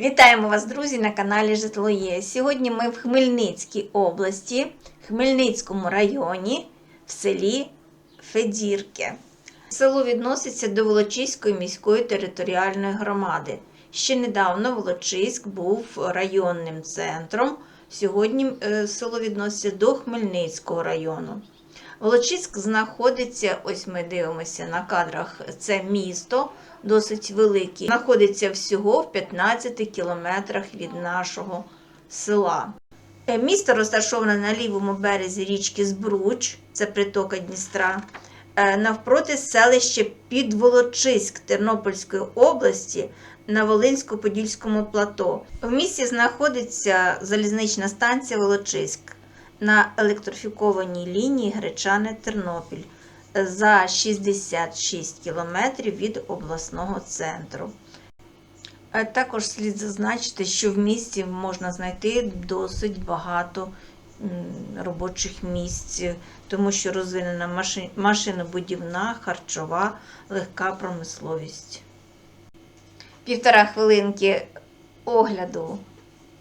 Вітаємо вас, друзі, на каналі Житло Є. Сьогодні ми в Хмельницькій області, Хмельницькому районі, в селі Федірки. Село відноситься до Волочиської міської територіальної громади. Ще недавно Волочиськ був районним центром. Сьогодні е, село відноситься до Хмельницького району. Волочиськ знаходиться, ось ми дивимося на кадрах, це місто досить велике. Знаходиться всього в 15 кілометрах від нашого села. Е, Місто розташоване на лівому березі річки Збруч, це притока Дністра, е, навпроти селища Підволочиськ Тернопільської області на Волинсько-Подільському плато. В місті знаходиться залізнична станція Волочиськ на електрифікованій лінії Гречани-Тернопіль за 66 кілометрів від обласного центру. Е, Також слід зазначити, що в місті можна знайти досить багато робочих місць, тому що розвинена машинобудівна, харчова, легка промисловість. Півтора хвилинки огляду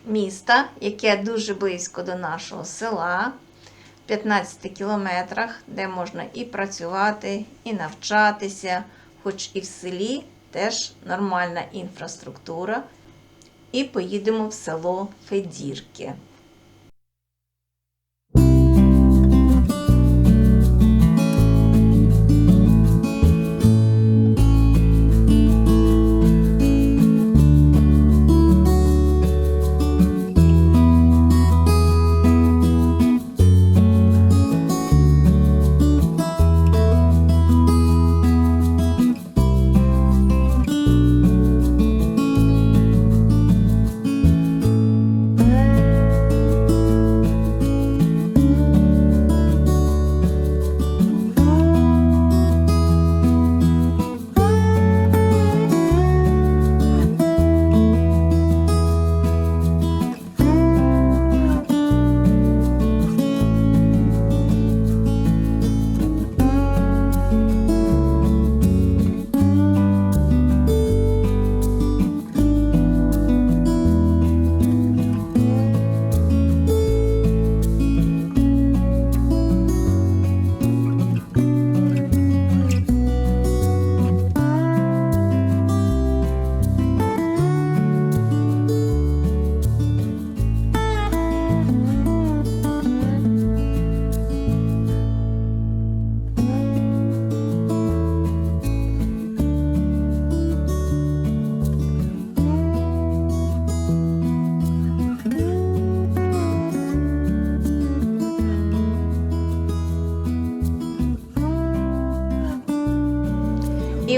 міста, яке дуже близько до нашого села. в 15 кілометрах, де можна і працювати, і навчатися, хоч і в селі теж нормальна інфраструктура. І поїдемо в село Федірки.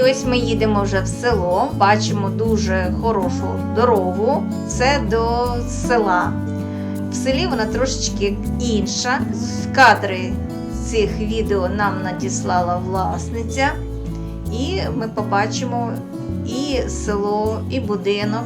І ось ми їдемо вже в село, бачимо дуже хорошу дорогу. Це до села. В селі вона трошечки інша. Кадри цих відео нам надіслала власниця. І ми побачимо і село, і будинок.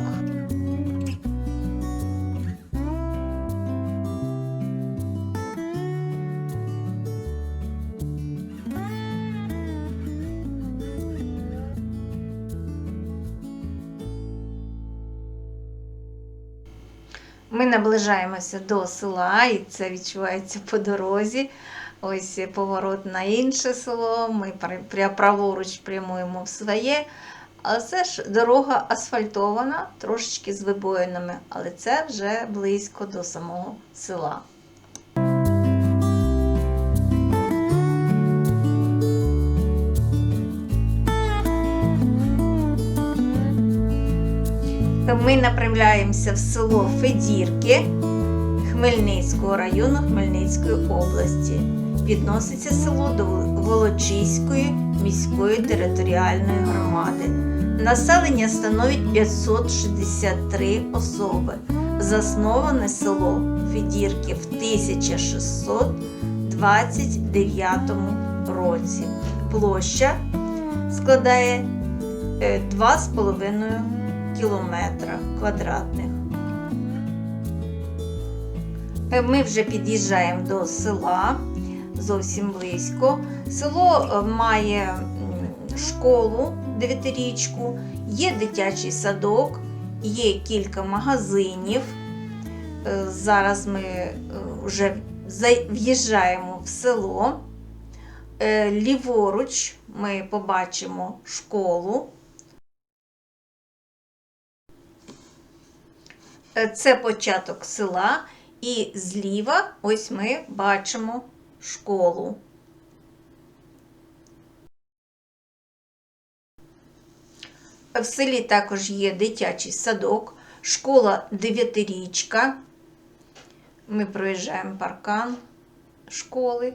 Наближаємося до села, і це відчувається по дорозі. Ось поворот на інше село. Ми праворуч прямуємо в своє. Але це ж дорога асфальтована, трошечки з вибоїнами, але це вже близько до самого села. Ми направляємося в село Федірки Хмельницького району Хмельницької області. Відноситься село до Волочиської міської територіальної громади. Населення становить 563 особи. Засноване село Федірки в 1629 році. Площа складає е, 2,5 кілометра квадратних. Е, Ми вже під'їжджаємо до села зовсім близько. Село е, має школу дев'ятирічку, є дитячий садок є кілька магазинів. Е, Зараз ми вже в'їжджаємо в село. Ліворуч ми побачимо школу. Це початок села, і зліва ось ми бачимо школу. В селі також є дитячий садок, школа дев'ятирічка. Ми проїжджаємо паркан школи.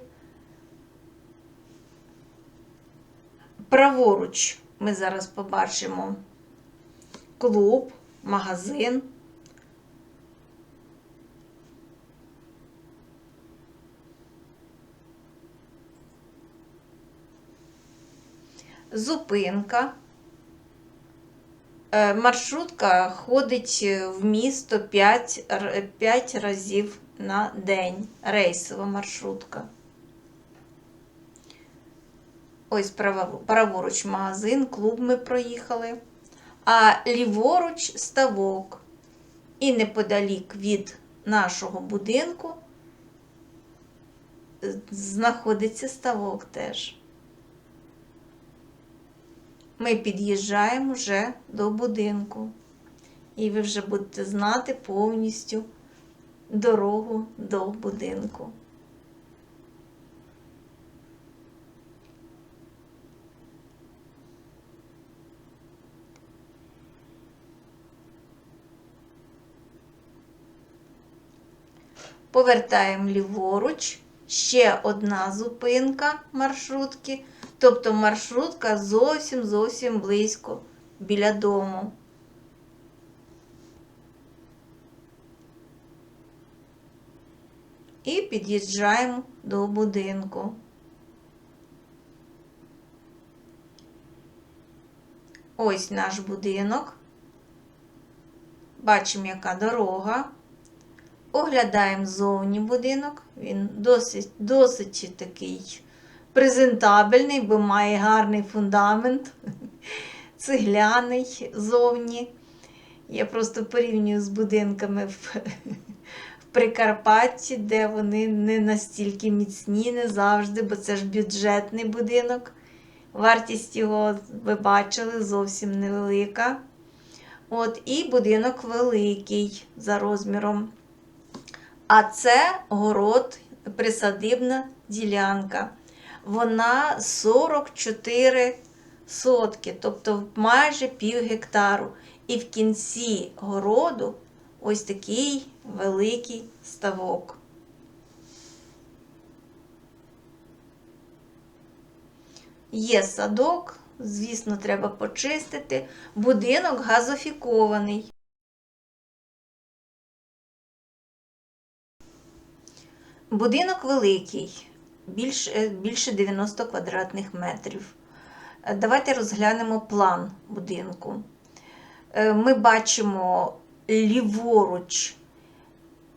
Праворуч ми зараз побачимо клуб, магазин. Зупинка. Е, Маршрутка ходить в місто 5, 5 разів на день. Рейсова маршрутка. Ось праворуч магазин, клуб ми проїхали, а ліворуч ставок. І неподалік від нашого будинку е, знаходиться ставок теж. Ми під'їжджаємо вже до будинку. І ви вже будете знати повністю дорогу до будинку. Повертаємо ліворуч, ще одна зупинка маршрутки. Тобто маршрутка зовсім зовсім близько біля дому. І під'їжджаємо до будинку. Ось наш будинок. Бачимо, яка дорога. Оглядаємо зовні будинок. Він досить, досить такий презентабельний, бо має гарний фундамент, цегляний зовні. Я просто порівнюю з будинками в, в Прикарпатті, де вони не настільки міцні, не завжди, бо це ж бюджетний будинок. Вартість його, ви бачили, зовсім невелика. От, І будинок великий за розміром. А це город, присадибна ділянка. Вона 44 сотки, тобто майже пів гектару. І в кінці городу ось такий великий ставок. Є садок, звісно, треба почистити. Будинок газофікований. Будинок великий, більш, більше 90 квадратних метрів. Е, Давайте розглянемо план будинку. Е, Ми бачимо ліворуч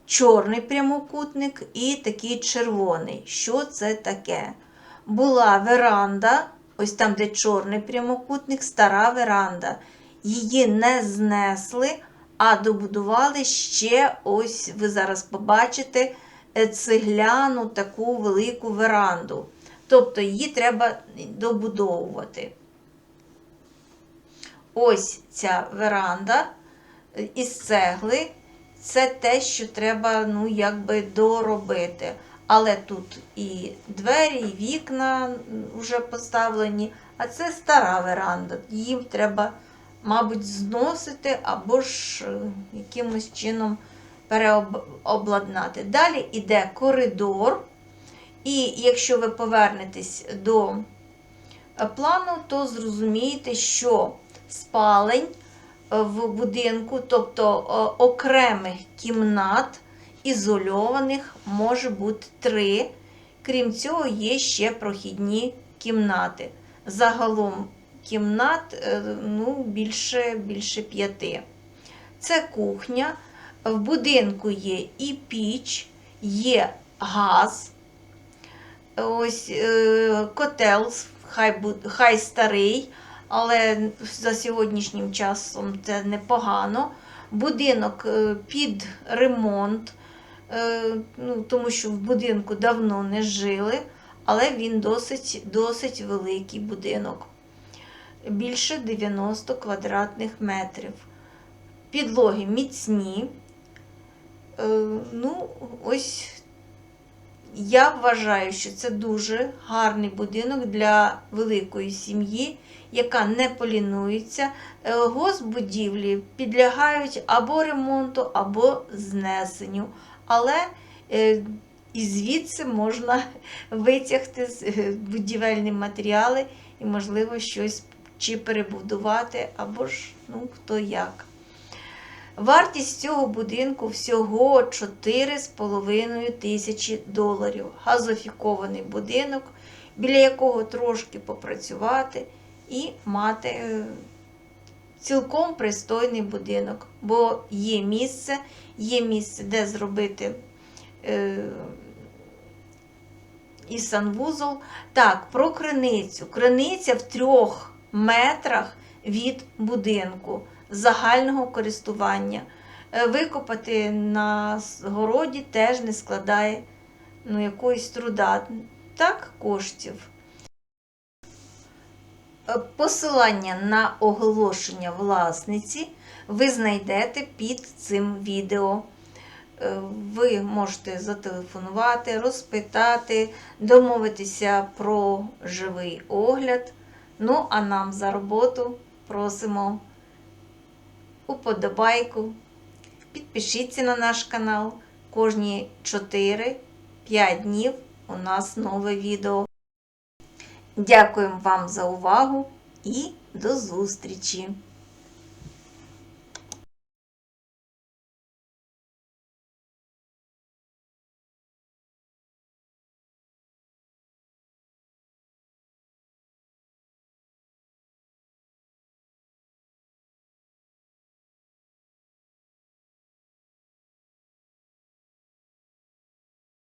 чорний прямокутник і такий червоний. Що це таке? Була веранда, ось там, де чорний прямокутник, стара веранда. Її не знесли, а добудували ще ось, ви зараз побачите, е, цегляну таку велику веранду. Тобто її треба добудовувати. Ось ця веранда е, із цегли. Це те, що треба ну, якби доробити. Але тут і двері, і вікна вже поставлені, а це стара веранда. Їм треба, мабуть, зносити або ж е, якимось чином переобладнати. Далі йде коридор. І якщо ви повернетесь до е, плану, то зрозумієте, що спалень е, в будинку, тобто е, окремих кімнат, ізольованих, може бути три. Крім цього, є ще прохідні кімнати. Загалом кімнат ну, більше, більше п'яти. Це кухня. В будинку є і піч, є газ. Ось е, котел, хай, хай старий, але за сьогоднішнім часом це непогано. Будинок е, під ремонт, е, ну, тому що в будинку давно не жили, але він досить, досить великий будинок. Більше 90 квадратних метрів. Підлоги міцні. Е, Ну, ось я вважаю, що це дуже гарний будинок для великої сім'ї, яка не полінується. Е, Госбудівлі підлягають або ремонту, або знесенню. Але е, і звідси можна витягти будівельні матеріали і, можливо, щось чи перебудувати, або ж ну, хто як. Вартість цього будинку всього 4,5 тисячі доларів. Газофікований будинок, біля якого трошки попрацювати і мати е, цілком пристойний будинок. Бо є місце, є місце, де зробити е, і санвузол. Так, про криницю. Криниця в трьох метрах від будинку загального користування. Е, Викопати на городі теж не складає ну, якоїсь труда, так, коштів. Е, Посилання на оголошення власниці ви знайдете під цим відео. Е, Ви можете зателефонувати, розпитати, домовитися про живий огляд. Ну, а нам за роботу просимо уподобайку. Підпишіться на наш канал. Кожні 4-5 днів у нас нове відео. Дякуємо вам за увагу і до зустрічі!